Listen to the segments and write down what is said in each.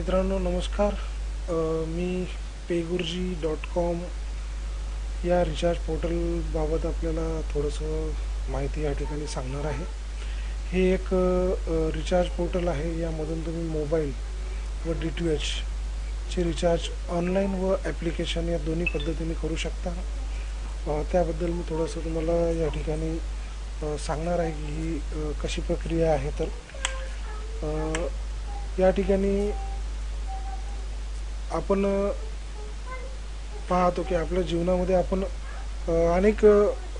मित्रांनो नमस्कार. मी पेगुर्जी डॉट कॉम या रिचार्ज पोर्टलबाबत आपल्याला थोडंसं माहिती या ठिकाणी सांगणार आहे. हे एक रिचार्ज पोर्टल आहे. यामधून तुम्ही मोबाईल व डी टी एचचे रिचार्ज ऑनलाईन व ॲप्लिकेशन या दोन्ही पद्धतीने करू शकता. त्याबद्दल मी थोडंसं तुम्हाला या ठिकाणी सांगणार आहे की ही कशी प्रक्रिया आहे तर. या ठिकाणी आपण पाहतो की आपल्या जीवनामध्ये आपण अनेक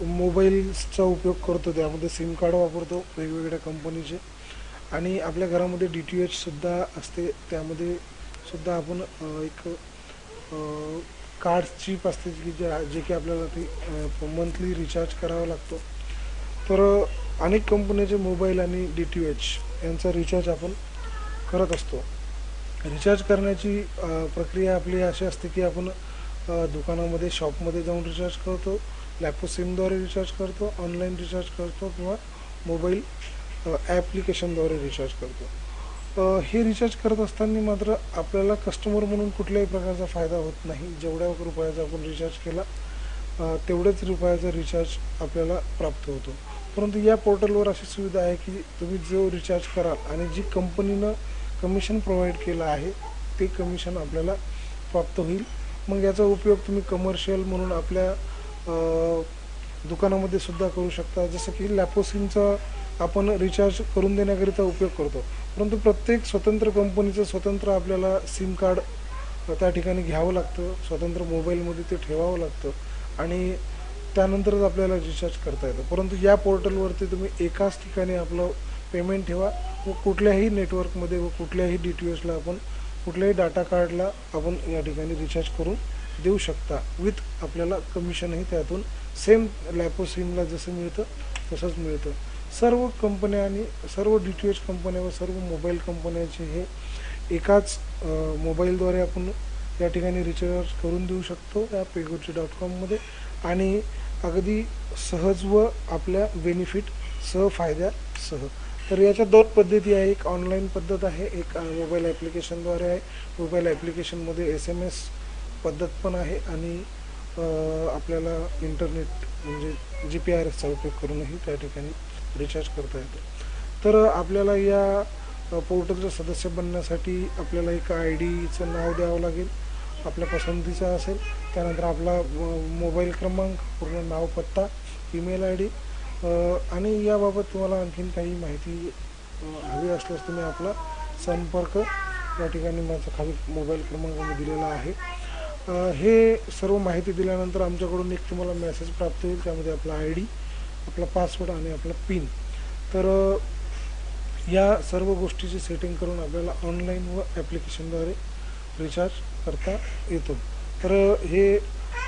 मोबाईल्सचा उपयोग करतो. त्यामध्ये सिम कार्ड वापरतो वेगवेगळ्या कंपनीचे. आणि आपल्या घरामध्ये डी टी एचसुद्धा असते. त्यामध्ये सुद्धा आपण एक कार्ड चीप असते की जे जे की आपल्याला ती मंथली रिचार्ज करावा लागतो. तर अनेक कंपन्याचे मोबाईल आणि डी टी एच यांचा रिचार्ज आपण करत असतो. रिचार्ज करण्याची प्रक्रिया आपली अशी असते की आपण दुकानामध्ये शॉपमध्ये जाऊन रिचार्ज करतो लॅपो सिमद्वारे रिचार्ज करतो ऑनलाईन रिचार्ज करतो किंवा मोबाईल ॲप्लिकेशनद्वारे रिचार्ज करतो. हे रिचार्ज करत असताना मात्र आपल्याला कस्टमर म्हणून कुठल्याही प्रकारचा फायदा होत नाही. जेवढ्या रुपयाचा आपण रिचार्ज केला तेवढेच तेवढ्याच रुपयाचा रिचार्ज आपल्याला प्राप्त होतो. परंतु या पोर्टलवर अशी सुविधा आहे की तुम्ही जो रिचार्ज कराल आणि जी कंपनीनं कमिशन प्रोव्हाइड केलं आहे ते कमिशन आपल्याला प्राप्त होईल. मग याचा उपयोग तुम्ही कमर्शियल म्हणून आपल्या दुकानामध्ये सुद्धा करू शकता. जसं की लॅपोसिनचा आपण रिचार्ज करून देण्याकरिता उपयोग करतो. परंतु प्रत्येक स्वतंत्र कंपनीचं स्वतंत्र आपल्याला सिम कार्ड त्या ठिकाणी घ्यावं लागतं. स्वतंत्र मोबाईलमध्ये ते ठेवावं लागतं. आणि त्यानंतरच आपल्याला रिचार्ज करता येतं. परंतु या पोर्टलवरती तुम्ही एकाच ठिकाणी आपलं पेमेंट ठेवा व कुठल्याही नेटवर्कमध्ये व कुठल्याही डी टी एचला आपण कुठल्याही डाटा कार्डला आपण या ठिकाणी रिचार्ज करून देऊ शकता. विथ आपल्याला कमिशनही त्यातून सेम लॅपो सिमला जसं मिळतं तसंच मिळतं. सर्व कंपन्या आणि सर्व डी टी एच कंपन्या व सर्व मोबाईल कंपन्याचे हे एकाच मोबाईलद्वारे आपण या ठिकाणी रिचार्ज करून देऊ शकतो या पेगोची डॉट कॉममध्ये आणि अगदी सहज व आपल्या बेनिफिट सह फायद्यासह तर याच्या दोन पद्धती आहे. एक ऑनलाईन पद्धत आहे एक मोबाईल ॲप्लिकेशनद्वारे आहे. मोबाईल ॲप्लिकेशनमध्ये एस एम एस पद्धत पण आहे आणि आपल्याला इंटरनेट म्हणजे जी पी आर एसचा उपयोग करूनही त्या ठिकाणी रिचार्ज करता येतं. तर आपल्याला या पोर्टलचं सदस्य बनण्यासाठी आपल्याला एक आय डीचं नाव द्यावं लागेल. आपल्या पसंतीचा असेल. त्यानंतर आपला मोबाईल क्रमांक पूर्ण नाव पत्ता ईमेल आय डी आणि याबाबत तुम्हाला आणखीन काही माहिती हवी असल्यास तुम्ही आपला संपर्क या ठिकाणी माझा खाली मोबाईल क्रमांक मी दिलेला आहे. हे सर्व माहिती दिल्यानंतर आमच्याकडून एक तुम्हाला मेसेज प्राप्त होईल त्यामध्ये आपला आय डी आपला पासवर्ड आणि आपला पिन तर या सर्व गोष्टीची सेटिंग करून आपल्याला ऑनलाईन व ॲप्लिकेशनद्वारे रिचार्ज करता येतो. तर हे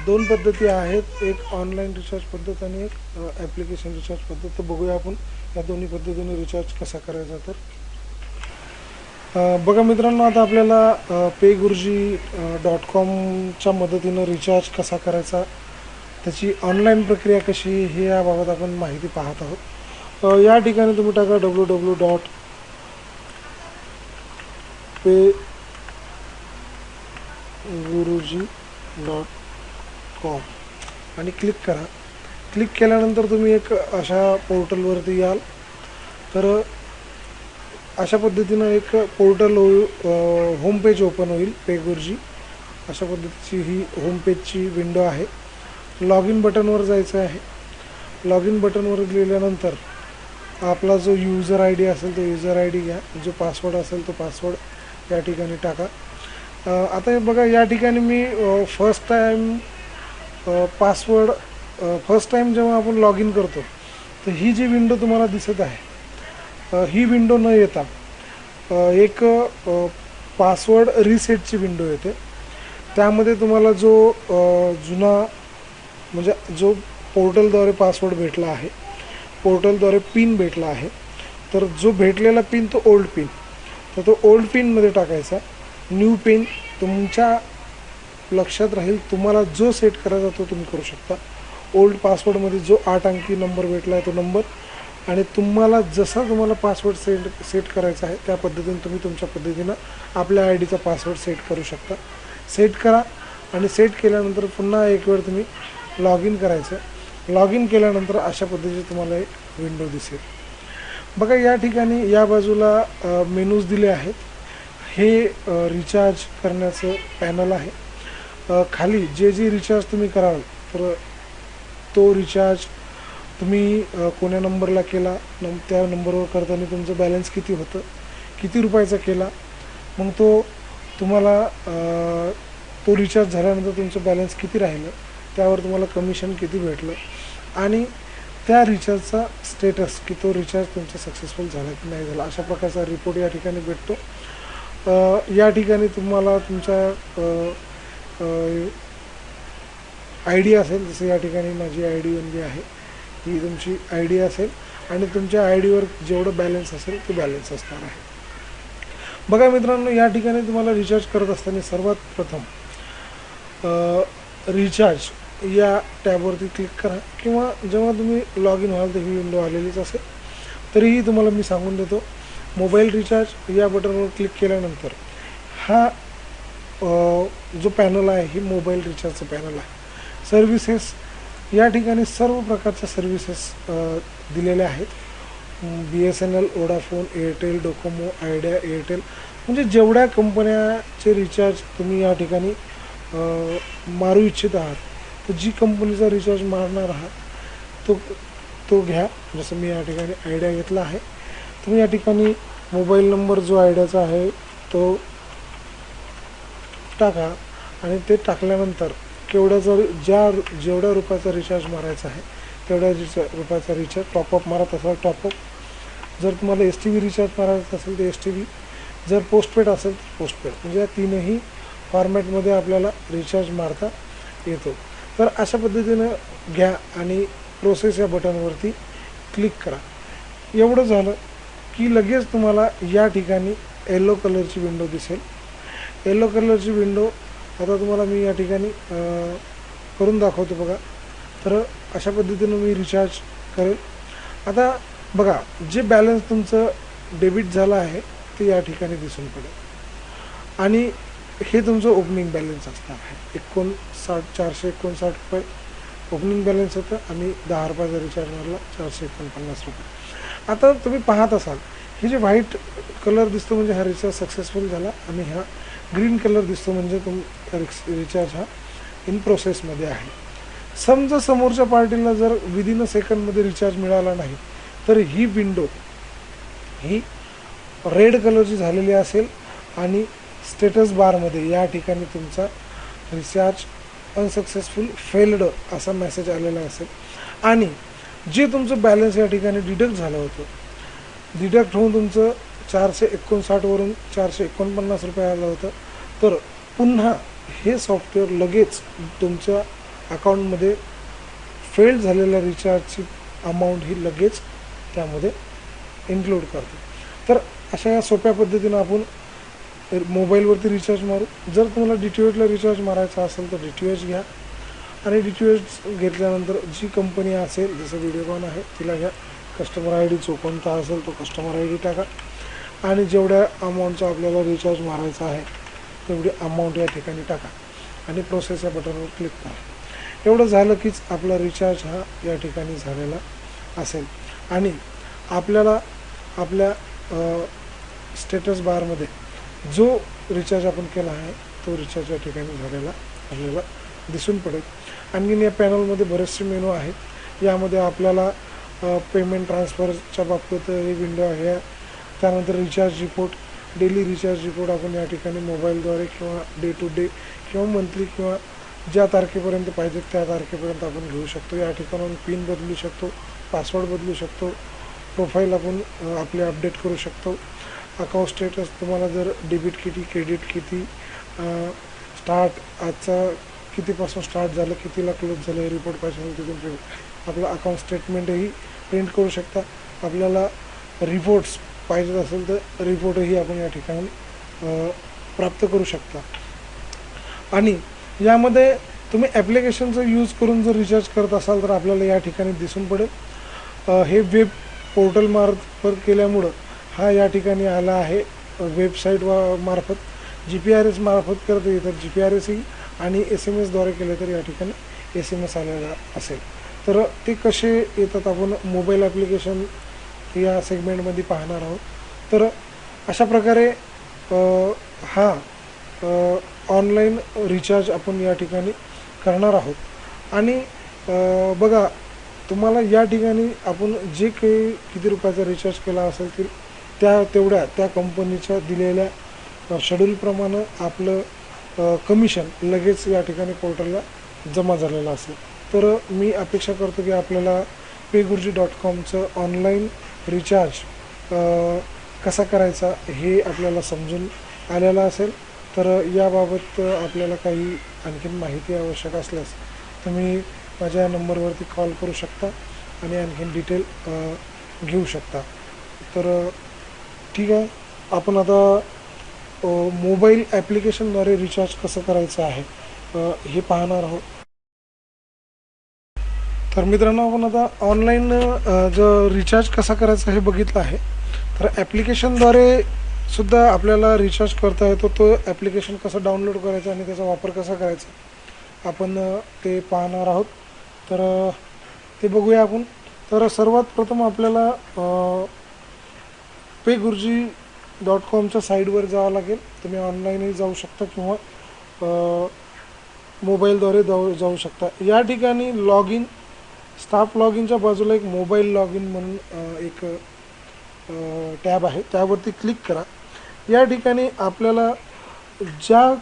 दोन पद्धती आहेत. एक ऑनलाईन रिचार्ज पद्धत आणि एक ॲप्लिकेशन रिचार्ज पद्धत. तर बघूया आपण या दोन्ही पद्धतीने रिचार्ज कसा करायचा तर. बघा मित्रांनो आता आपल्याला पे गुरुजी डॉट कॉमच्या मदतीनं रिचार्ज कसा करायचा त्याची ऑनलाईन प्रक्रिया कशी हे याबाबत आपण माहिती पाहत आहोत. या ठिकाणी तुम्ही टाका W W dot pay Guruji dot com आणि क्लिक करा. क्लिक केल्यानंतर तुम्ही एक अशा पोर्टलवरती याल. तर अशा पद्धतीनं एक पोर्टल होम पेज ओपन होईल पेगुरजी अशा पद्धतीची ही होम पेजची विंडो आहे. लॉग इन बटनवर जायचं आहे. लॉग इन बटनवर गेल्यानंतर आपला जो यूजर आय डी असेल तो युजर आय डी घ्या. जो पासवर्ड असेल तो पासवर्ड या ठिकाणी टाका. आता हे बघा या ठिकाणी मी first time password first time जेव्हा आपण लॉग इन करतो तर ही जी विंडो तुम्हाला दिसत आहे ही विंडो न येता एक पासवर्ड रिसेटची विंडो येते. त्यामध्ये तुम्हाला जो जुना म्हणजे जो पोर्टलद्वारे पासवर्ड भेटला आहे पोर्टलद्वारे पिन भेटला आहे तर जो भेटलेला पिन तो ओल्ड पिन तर तो ओल्ड पिनमध्ये टाकायचा. न्यू पिन तुमच्या लक्षात राहील तुम्हाला जो सेट करायचा तो तुम्ही करू शकता. ओल्ड पासवर्डमध्ये जो आठ अंकी नंबर भेटला आहे तो नंबर आणि तुम्हाला जसा तुम्हाला पासवर्ड सेट सेट करायचा आहे त्या पद्धतीने तुम्ही तुमच्या पद्धतीनं आपल्या आय डीचा पासवर्ड सेट करू शकता. सेट करा आणि सेट केल्यानंतर पुन्हा एक वेळ तुम्ही लॉग इन करायचं. लॉग इन केल्यानंतर अशा पद्धतीचे तुम्हाला एक विंडो दिसेल. बघा या ठिकाणी या बाजूला मेनूज दिले आहेत. हे रिचार्ज करण्याचं पॅनल आहे. खाली जे जे रिचार्ज तुम्ही कराल तर तो रिचार्ज तुम्ही कोण्या नंबरला केला नम त्या नंबरवर करताना तुमचं बॅलन्स किती होतं किती रुपयाचा केला मग तो तुम्हाला तो रिचार्ज झाल्यानंतर तुमचं बॅलन्स किती राहिलं त्यावर तुम्हाला कमिशन किती भेटलं आणि त्या रिचार्जचा स्टेटस की तो रिचार्ज तुमचा सक्सेसफुल झाला की नाही झाला अशा प्रकारचा रिपोर्ट या ठिकाणी भेटतो. या ठिकाणी तुम्हाला तुमच्या आय डी असेल जसं या ठिकाणी माझी आय डी म्हणजे आहे ही तुमची आय डी असेल आणि तुमच्या आय डीवर जेवढं बॅलन्स असेल ते बॅलन्स असणार आहे. बघा मित्रांनो या ठिकाणी तुम्हाला रिचार्ज करत असताना सर्वात प्रथम रिचार्ज या टॅबवरती क्लिक करा किंवा जेव्हा तुम्ही लॉग इन व्हाल तर ही विंडो आलेलीच असेल तरीही तुम्हाला मी सांगून देतो मोबाईल रिचार्ज या बटनवर क्लिक केल्यानंतर हा जो पॅनल आहे ही मोबाईल रिचार्जचं पॅनल आहे. सर्व्हिसेस या ठिकाणी सर्व प्रकारच्या सर्व्हिसेस दिलेल्या आहेत. B S N L Vodafone Airtel Docomo Idea Airtel म्हणजे जेवढ्या कंपन्याचे रिचार्ज तुम्ही या ठिकाणी मारू इच्छित आहात तर जी कंपनीचा रिचार्ज मारणार आहात तो तो घ्या. जसं मी या ठिकाणी आयडिया घेतला आहे. तुम्ही या ठिकाणी मोबाईल नंबर जो आयडियाचा आहे तो टाका आणि ते टाकल्यानंतर केवढ्याचा ज्या जेवढ्या रुपयाचा रिचार्ज मारायचा आहे तेवढ्या रिचा रुपयाचा रिचार्ज टॉपअप मारत असाल टॉपअप जर तुम्हाला एस टी व्ही रिचार्ज मारायचा असेल तर एस टी व्ही जर पोस्टपेड असेल तर पोस्टपेड म्हणजे या तीनही फॉर्मॅटमध्ये आपल्याला रिचार्ज मारता येतो. तर अशा पद्धतीनं घ्या आणि प्रोसेस या बटनवरती क्लिक करा. एवढं झालं की लगेच तुम्हाला या ठिकाणी येलो कलरची विंडो दिसेल. येलो कलरची विंडो आता तुम्हाला मी या ठिकाणी करून दाखवतो बघा. तर अशा पद्धतीनं मी रिचार्ज करेल. आता बघा जे बॅलन्स तुमचं डेबिट झालं आहे ते या ठिकाणी दिसून पडेल. आणि हे तुमचं ओपनिंग बॅलन्स असणार आहे. एकोणसाठ चारशे एकोणसाठ रुपये ओपनिंग बॅलन्स होतं आणि दहा रुपयाचा रिचार्ज मारला चारशे एकोणपन्नास रुपये. आता तुम्ही पाहत असाल हे जे व्हाईट कलर दिसतो म्हणजे हा रिचार्ज सक्सेसफुल झाला आणि हा ग्रीन कलर दिसतो म्हणजे तुम रिचार्ज हा इन प्रोसेसमध्ये आहे. समजा समोरच्या पार्टीला जर विदिन अ सेकंडमध्ये रिचार्ज मिळाला नाही तर ही विंडो ही रेड कलरची झालेली असेल आणि स्टेटस बारमध्ये या ठिकाणी तुमचा रिचार्ज अनसक्सेसफुल फेल्ड असा मेसेज आलेला असेल. आणि जे तुमचं बॅलन्स या ठिकाणी डिडक्ट झालं होतं डिडक्ट होऊन तुमचं चारशे एकोणसाठवरून चारशे एकोणपन्नास रुपये आलं होतं. तर पुन्हा हे सॉफ्टवेअर लगेच तुमच्या अकाउंटमध्ये फेल झालेल्या रिचार्जची अमाऊंट ही लगेच त्यामध्ये इन्क्लूड करते. तर अशा या सोप्या पद्धतीनं आपण मोबाईलवरती रिचार्ज मारू. जर तुम्हाला डी टी एचला रिचार्ज मारायचा असेल तर डी टी एच घ्या. आणि डी टी एच घेतल्यानंतर जी कंपनी असेल जसं व्हिडिओकॉन आहे तिला घ्या. कस्टमर आय डी जो कोणता असेल तो कस्टमर आय डी टाका. आणि जेवढ्या अमाऊंटचा आपल्याला रिचार्ज मारायचा आहे तेवढी अमाऊंट या ठिकाणी टाका. आणि प्रोसेस या बटनवर क्लिक करा. एवढं झालं कीच आपला रिचार्ज हा या ठिकाणी झालेला असेल. आणि आपल्याला आपल्या स्टेटस बारमध्ये जो रिचार्ज आपण केला आहे तो रिचार्ज या ठिकाणी झालेला आपल्याला दिसून पडेल. आणखीन या पॅनलमध्ये बरेचसे मेनू आहेत. यामध्ये आपल्याला पेमेंट ट्रान्सफरच्या बाबतीत ही विंडो आहे. त्यानंतर recharge report daily recharge report आपण या ठिकाणी मोबाईलद्वारे किंवा डे टू डे किंवा मंथली किंवा ज्या तारखेपर्यंत पाहिजे त्या तारखेपर्यंत आपण घेऊ शकतो. या ठिकाणाहून पिन बदलू शकतो पासवर्ड बदलू शकतो प्रोफाईल आपण आपले अपडेट करू शकतो. अकाउंट स्टेटस तुम्हाला जर डेबिट किती क्रेडिट किती स्टार्ट आजचा कितीपासून स्टार्ट झालं कितीला क्लोज झालं हे रिपोर्ट पाहिजे असेल तिथून आपलं अकाउंट स्टेटमेंटही प्रिंट करू शकता. आपल्याला रिपोर्ट्स पाहिजेत असेल तर रिपोर्टही आपण या ठिकाणी प्राप्त करू शकता. आणि यामध्ये तुम्ही ॲप्लिकेशनचा यूज करून जर रिचार्ज करत असाल तर आपल्याला या ठिकाणी दिसून पडेल. हे वेब पोर्टल मार्फत केल्यामुळं हा या ठिकाणी आला आहे वेबसाईट वा मार्फत. जी पी आर एस मार्फत करता येईल तर जी पी आर एस ही आणि एस एम एसद्वारे केले तर या ठिकाणी एस एम एस आलेला असेल. तर ते कसे येतात आपण मोबाईल ॲप्लिकेशन या सेगमेंटमध्ये पाहणार आहोत. तर अशा प्रकारे हा ऑनलाईन रिचार्ज आपण या ठिकाणी करणार आहोत. आणि बघा तुम्हाला या ठिकाणी आपण जे काही किती रुपयाचा रिचार्ज केला असेल ते त्या तेवढ्या त्या कंपनीच्या दिलेल्या शेड्यूलप्रमाणे आपलं कमिशन लगेच या ठिकाणी पोर्टलला जमा झालेलं असेल. तर मी अपेक्षा करतो की आपल्याला पेगुरुजी डॉट कॉमचं ऑनलाईन रिचार्ज कसा करायचा हे आपल्याला समजून आलेलं असेल तर याबाबत आपल्याला काही आणखीन माहिती आवश्यक असल्यास तुम्ही माझ्या नंबरवरती कॉल करू शकता आणि आणखीन डिटेल घेऊ शकता. तर ठीक आहे आपण आता मोबाईल ॲप्लिकेशनद्वारे रिचार्ज कसं करायचं आहे हे पाहणार आहोत. तर मित्रांनो आपण आता ऑनलाईन जो रिचार्ज कसा करायचा हे बघितलं आहे. तर ॲप्लिकेशनद्वारे सुद्धा आपल्याला रिचार्ज करता येतो. तो ॲप्लिकेशन कसं डाउनलोड करायचं आणि त्याचा वापर कसा करायचा आपण ते पाहणार आहोत. तर ते बघूया आपण. तर सर्वात प्रथम आपल्याला पे गुरुजी डॉट कॉमच्या साईडवर जावं लागेल. तुम्ही ऑनलाईनही जाऊ शकता किंवा मोबाईलद्वारे जाऊ जाऊ शकता. या ठिकाणी लॉग इन स्टाफ लॉग इनच्या बाजूला एक मोबाईल लॉग इन म्हणून एक टॅब आहे. त्यावरती क्लिक करा. या ठिकाणी आपल्याला ज्या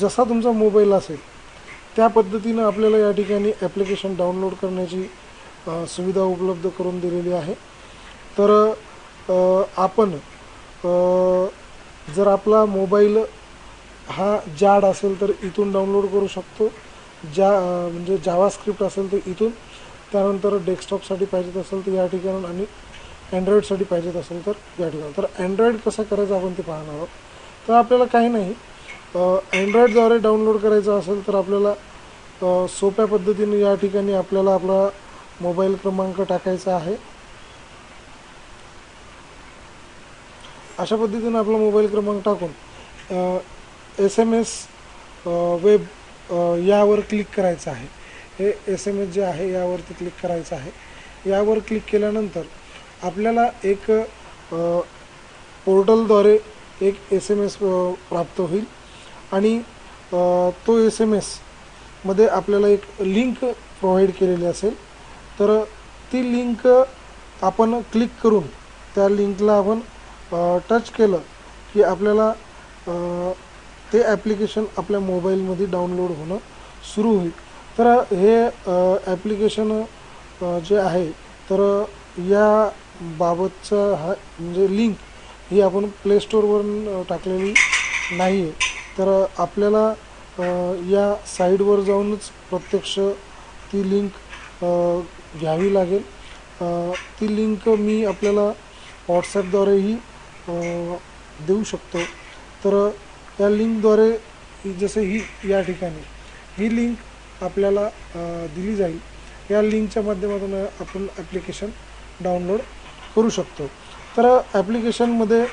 जसा तुमचा मोबाईल असेल त्या पद्धतीनं आपल्याला या ठिकाणी ॲप्लिकेशन डाउनलोड करण्याची सुविधा उपलब्ध करून दिलेली आहे. तर आपण जर आपला मोबाईल हा जाड असेल तर इथून डाउनलोड करू शकतो. ज्या म्हणजे जावा स्क्रिप्ट असेल तर इथून. त्यानंतर डेस्कटॉपसाठी पाहिजेत असेल तर या ठिकाणून आणि अँड्रॉईडसाठी पाहिजेत असेल तर या ठिकाणी तर अँड्रॉईड कसं करायचं आपण ते पाहणार आहोत. तर आपल्याला काही नाही. अँड्रॉईडद्वारे डाउनलोड करायचं असेल तर आपल्याला सोप्या पद्धतीने या ठिकाणी आपल्याला आपला मोबाईल क्रमांक टाकायचा आहे. अशा पद्धतीने आपला मोबाईल क्रमांक टाकून एस एम एस वेब यावर क्लिक करायचं आहे. हे एस एम एस जे आहे यावरती क्लिक करायचं आहे. यावर क्लिक केल्यानंतर आपल्याला एक पोर्टलद्वारे एक एस एम एस प्राप्त होईल. आणि तो एस एम एसमध्ये आपल्याला एक लिंक प्रोव्हाइड केलेली असेल. तर ती लिंक आपण क्लिक करून त्या लिंकला आपण टच केलं की आपल्याला ते ॲप्लिकेशन आपल्या मोबाईलमध्ये डाउनलोड होणं सुरू होईल. तर हे ॲप्लिकेशन जे आहे तर या बाबतचं हा म्हणजे लिंक ही आपण प्ले टाकलेली नाही आहे तर आपल्याला या साईडवर जाऊनच प्रत्यक्ष ती लिंक घ्यावी लागेल. ती लिंक मी आपल्याला व्हॉट्सॲपद्वारेही देऊ शकतो. तर या लिंकद्वारे जसे जसं ही या ठिकाणी ही लिंक आपल्याला दिली जाईल. या लिंकच्या माध्यमातून आपण ॲप्लिकेशन डाउनलोड करू शकतो. तर ॲप्लिकेशनमध्ये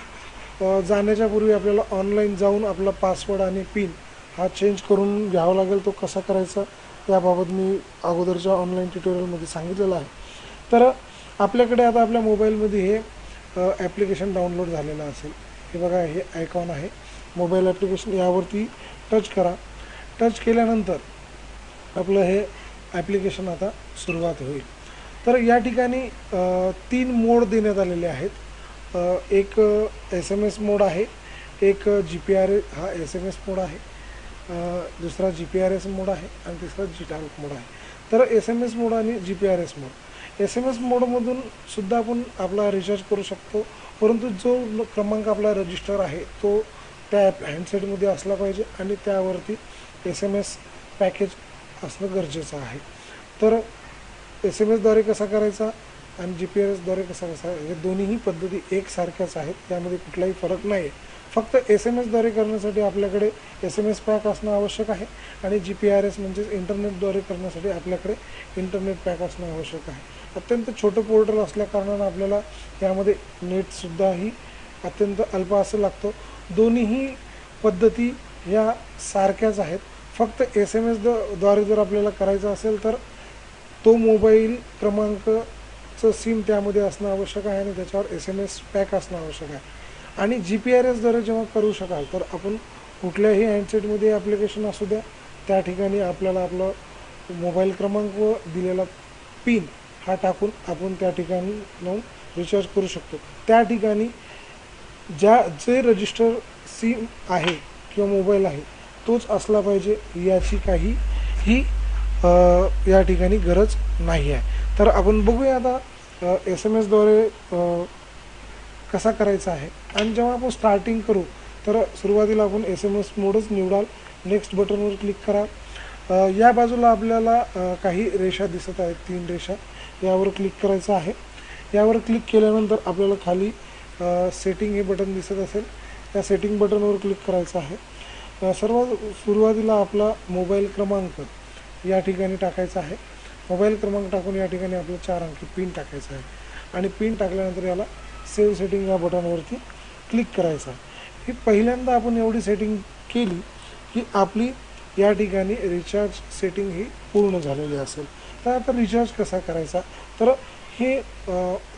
जाण्याच्यापूर्वी जाण्याच्या पूर्वी आपल्याला ऑनलाईन जाऊन आपला पासवर्ड आणि पिन हा चेंज करून घ्यावा लागेल तो कसा करायचा याबाबत मी अगोदरच्या ऑनलाईन ट्युटोरियलमध्ये सांगितलेलं आहे. तर आपल्याकडे आता आपल्या मोबाईलमध्ये हे ॲप्लिकेशन डाउनलोड झालेलं असेल. हे बघा हे आयकॉन आहे. मोबाईल ॲप्लिकेशन यावरती टच करा. टच केल्यानंतर आपलं हे ॲप्लिकेशन आता सुरुवात होईल. तर या ठिकाणी तीन मोड देण्यात आलेले आहेत. एक एस एम एस मोड आहे. एक जी पी आर ए हा एस एम एस मोड आहे. दुसरा G P R S mode आहे आणि तिसरा जी टी मोड आहे. तर एस एम एस मोड आणि G P R S mode. S M S मोडमधून सुद्धा आपण आपला रिचार्ज करू शकतो. परंतु जो न- क्रमांक आपला रजिस्टर आहे तो त्या ॲप हँडसेटमध्ये असला पाहिजे आणि त्यावरती एस एम एस पॅकेज असणं गरजेचं आहे. तर एस एम एसद्वारे कसा करायचा आणि जी पी आर एसद्वारे कसा कसा हे दोन्हीही पद्धती एकसारख्याच आहेत. त्यामध्ये कुठलाही फरक नाही आहे फक्त एस एम एसद्वारे करण्यासाठी आपल्याकडे एस एम एस पॅक असणं आवश्यक आहे आणि जी पी आर एस म्हणजेच इंटरनेटद्वारे करण्यासाठी आपल्याकडे इंटरनेट पॅक असणं आवश्यक आहे. अत्यंत छोटं पोर्टल असल्याकारणानं आपल्याला यामध्ये नेटसुद्धाही अत्यंत अल्प असं लागतं. दोन्हीही पद्धती ह्या सारख्याच आहेत. फक्त एस एम एस द द्वारे जर आपल्याला करायचं असेल तर तो मोबाईल क्रमांकचं सिम त्यामध्ये असणं आवश्यक आहे आणि त्याच्यावर एस एम एस पॅक असणं आवश्यक आहे. आणि जी पी आर एसद्वारे जेव्हा करू शकाल तर आपण कुठल्याही हँडसेटमध्ये ॲप्लिकेशन असू द्या त्या ठिकाणी आपल्याला आपलं मोबाईल क्रमांक व दिलेला पिन हा टाकून आपण त्या ठिकाणी लावून रिचार्ज करू शकतो. त्या ठिकाणी ज्या जे रजिस्टर सिम आहे किंवा मोबाईल आहे तोच असला पाहिजे याची काही ही या ठिकाणी गरज नाही आहे. तर आपण बघूया आता एस एम एसद्वारे कसा करायचा आहे. आणि जेव्हा आपण स्टार्टिंग करू तर सुरुवातीला आपण एस एम एस मोडच निवडाल. नेक्स्ट बटनवर क्लिक करा. या बाजूला आपल्याला काही रेषा दिसत आहेत. तीन रेषा. यावर क्लिक करायचं आहे. यावर क्लिक केल्यानंतर आपल्याला खाली सेटिंग हे बटन दिसत असेल. त्या सेटिंग बटनवर क्लिक करायचं आहे. सर्वात सुरुवातीला आपला मोबाईल क्रमांक या ठिकाणी टाकायचा आहे. मोबाईल क्रमांक टाकून या ठिकाणी आपलं चार अंकी पिन टाकायचा आहे. आणि पिन टाकल्यानंतर याला सेव्ह सेटिंग या बटनवरती क्लिक करायचं आहे. ही पहिल्यांदा आपण एवढी सेटिंग केली की आपली या ठिकाणी रिचार्ज सेटिंग ही पूर्ण झालेली असेल. तर आता रिचार्ज कसा करायचा? तर हे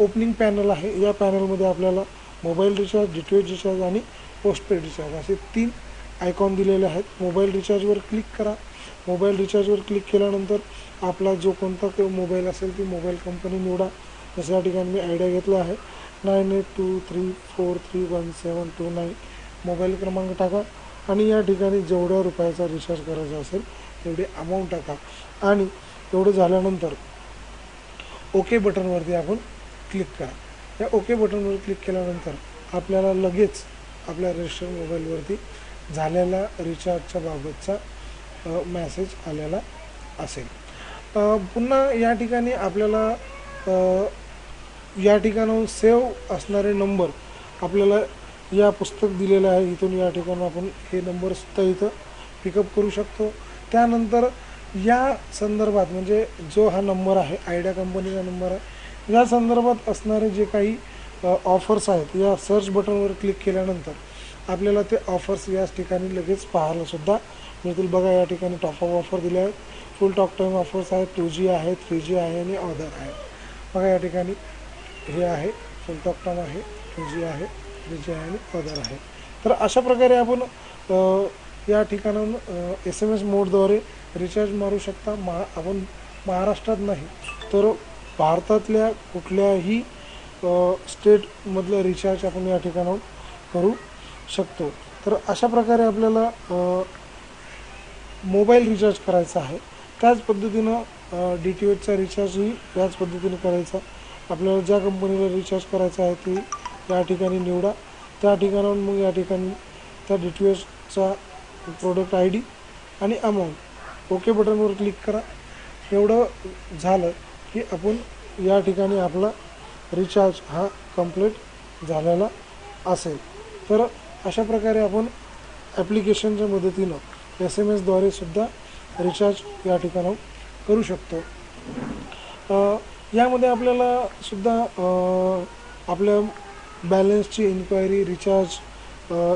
ओपनिंग पॅनल आहे. या पॅनलमध्ये आपल्याला mobile recharge D T H recharge आणि पोस्टपेड रिचार्ज असे तीन आयकॉन दिलेले आहेत. मोबाईल रिचार्जवर क्लिक करा. मोबाईल रिचार्जवर क्लिक केल्यानंतर आपला जो कोणता मोबाईल असेल ती मोबाईल कंपनी निवडा. जसं या ठिकाणी मी आयडिया घेतला आहे. Nine eight two three four three one seven two nine mobile क्रमांक टाका. आणि या ठिकाणी जेवढ्या रुपयाचा रिचार्ज करायचा असेल तेवढी अमाऊंट टाका. आणि एवढं झाल्यानंतर ओके बटनवरती आपण क्लिक करा. या ओके बटनवर क्लिक केल्यानंतर आपल्याला लगेच आपल्या रजिस्टर मोबाईलवरती झालेला रिचार्जच्या बाबतचा मॅसेज आलेला असेल. पुन्हा या ठिकाणी आपल्याला या ठिकाणाहून सेव्ह असणारे नंबर आपल्याला या पुस्तक दिलेलं आहे. इथून या ठिकाणी आपण हे नंबरसुद्धा इथं पिकअप करू शकतो. त्यानंतर या संदर्भात म्हणजे जो हा नंबर आहे आयडिया कंपनीचा नंबर आहे या संदर्भात असणारे जे काही ऑफर्स आहेत या सर्च बटनवर क्लिक केल्यानंतर आपल्याला ते ऑफर्स याच ठिकाणी लगेच पाहायला सुद्धा मिळतील. बघा या ठिकाणी टॉपअप ऑफर दिले आहेत. फुल टॉक टाईम ऑफर्स आहेत. टू जी आहे थ्री जी आहे आणि ऑदर आहे. बघा या ठिकाणी हे आहे. फुल टॉक टाईम आहे टू जी आहे थ्री जी आहे आणि ऑदर आहे. तर अशा प्रकारे आपण या ठिकाणाहून एस एम एस मोडद्वारे रिचार्ज मारू शकता. महा आपण महाराष्ट्रात नाही तर भारतातल्या कुठल्याही स्टेटमधलं रिचार्ज आपण या ठिकाणाहून करू शकतो. तर अशा प्रकारे आपल्याला मोबाईल रिचार्ज करायचा आहे. त्याच पद्धतीनं डी टी एचचा रिचार्जही याच पद्धतीने करायचा. आपल्याला ज्या कंपनीला रिचार्ज करायचा आहे ती या ठिकाणी निवडा. त्या ठिकाणाहून मग या ठिकाणी त्या डी टी एचचा प्रोडक्ट आय डी आणि अमाऊंट ओके बटनवर क्लिक करा. एवढं झालं की आपण या ठिकाणी आपला रिचार्ज हा कंप्लीट झालेला असेल. तर अशा प्रकारे आपण ॲप्लिकेशनच्या मदतीनं एस एम एसद्वारे सुद्धा रिचार्ज या ठिकाणाहून करू शकतो. यामध्ये आपल्याला सुद्धा आपल्या बॅलन्सची इन्क्वायरी रिचार्ज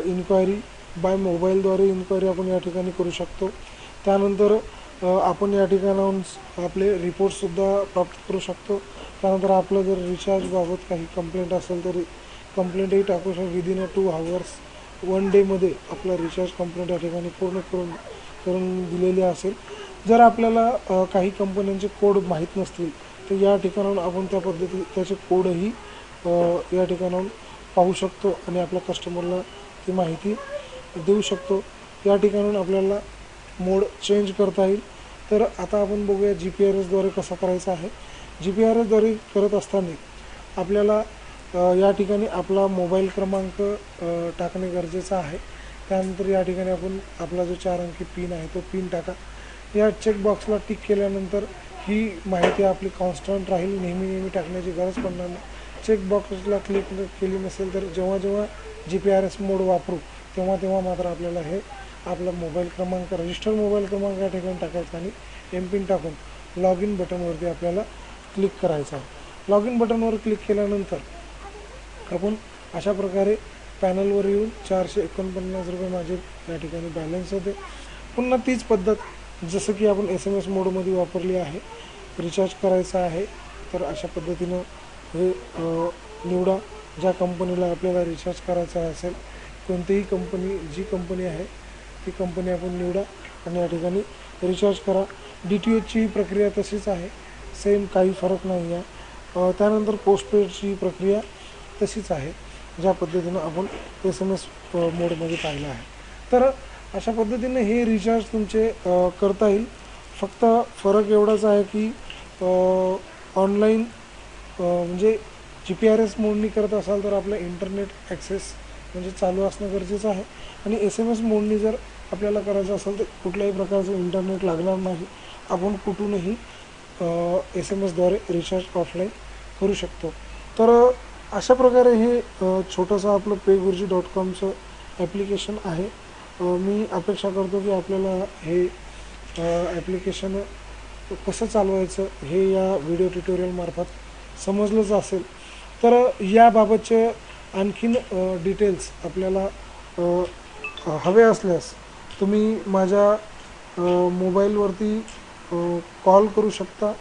इन्क्वायरी बाय मोबाईलद्वारे इन्क्वायरी आपण या ठिकाणी करू शकतो. त्यानंतर आपण या ठिकाणाहून आपले रिपोर्टसुद्धा प्राप्त करू शकतो. त्यानंतर आपलं जर रिचार्जबाबत काही कंप्लेंट असेल तर कंप्लेंटही टाकू शकतो within a two hours one डेमध्ये आपला रिचार्ज कंप्लेंट या ठिकाणी पूर्ण करून करून दिलेली असेल. जर आपल्याला काही कंपन्यांचे कोड माहीत नसतील तर या ठिकाणाहून आपण त्या पद्धती त्याचे कोडही या ठिकाणाहून पाहू शकतो आणि आपल्या कस्टमरला ती माहिती देऊ शकतो. या ठिकाणाहून आपल्याला मोड चेंज करता येईल. तर आता आपण बघूया जी पी आर एसद्वारे कसा करायचा आहे. जी पी आर एसद्वारे करत असताना आपल्याला या ठिकाणी आपला मोबाईल क्रमांक टाकणे गरजेचं आहे. त्यानंतर या ठिकाणी आपण आपला जो चार अंकी पिन आहे तो पिन टाका. या चेकबॉक्सला टिक केल्यानंतर ही माहिती आपली कॉन्स्टंट राहील. नेहमी नेहमी टाकण्याची गरज पडणार नाही. चेकबॉक्सला क्लिक केली नसेल तर जेव्हा जेव्हा G P R S mode वापरू तेव्हा तेव्हा मात्र आपल्याला हे आपला मोबाईल क्रमांक रजिस्टर मोबाईल क्रमांक या ठिकाणी टाकायचा आणि एम पिन टाकून लॉग इन बटनवरती आपल्याला क्लिक करायचं आहे. लॉग इन बटनवर क्लिक केल्यानंतर आपण अशा प्रकारे पॅनलवर येऊन चारशे एकोणपन्नास रुपये माझे या ठिकाणी बॅलन्स होते. पुन्हा तीच पद्धत जसं की आपण एस एम एस मोडमध्ये वापरली आहे रिचार्ज करायचं आहे तर अशा पद्धतीनं हे निवडा. ज्या कंपनीला आपल्याला रिचार्ज करायचा असेल कोणतीही कंपनी जी कंपनी आहे ती कंपनी आपण निवडा आणि या ठिकाणी रिचार्ज करा. डी टी एचची प्रक्रिया तशीच आहे. सेम काही फरक नाही आहे त्यानंतर पोस्टपेडची प्रक्रिया तशीच आहे. ज्या पद्धतीनं आपण एस एम एस मोडमध्ये पाहिलं आहे. तर अशा पद्धतीने हे रिचार्ज तुमचे करता येईल. फक्त फरक एवढाच आहे की ऑनलाईन म्हणजे जी पी आर एस मोडणी करत असाल तर आपलं इंटरनेट ॲक्सेस म्हणजे चालू असणं गरजेचं आहे. आणि एस एम एस मोडणी जर आपल्याला करायचं असेल तर कुठल्याही प्रकारचं इंटरनेट लागणार नाही. आपण कुठूनही एस एम एसद्वारे रिचार्ज ऑफलाईन करू शकतो. तर अशा प्रकारे हे छोटंसं आपलं पे गुरुजी डॉट कॉमचं ॲप्लिकेशन आहे. मी अपेक्षा करतो की आपल्याला हे ॲप्लिकेशन कसं चालवायचं हे या व्हिडिओ ट्युटोरियलमार्फत समजलंच असेल. तर याबाबतचे आणखीन डिटेल्स आपल्याला हवे असल्यास तुम्ही माझ्या मोबाईलवरती कॉल करू शकता.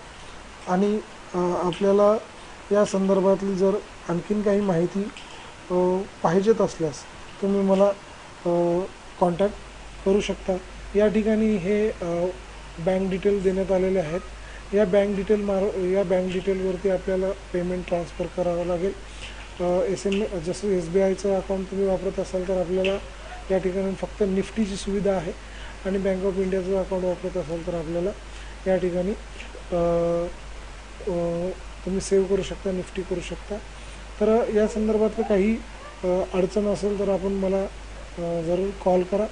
आणि आपल्याला या संदर्भातली जर आणखीन काही माहिती पाहिजेत असल्यास तुम्ही मला कॉन्टॅक्ट करू शकता. या ठिकाणी हे बँक डिटेल देण्यात आलेले आहेत. या बँक डिटेल मार या बँक डिटेलवरती आपल्याला पेमेंट ट्रान्सफर करावं लागेल. एस एम जसं एस बी आयचं अकाउंट तुम्ही वापरत असाल तर आपल्याला या ठिकाणी फक्त निफ्टीची सुविधा आहे आणि बँक ऑफ इंडियाचं अकाउंट वापरत असाल तर आपल्याला या ठिकाणी तुम्ही सेव्ह करू शकता निफ्टी करू शकता. तर या संदर्भातलं काही अडचण असेल तर आपण मला जरूर कॉल करा.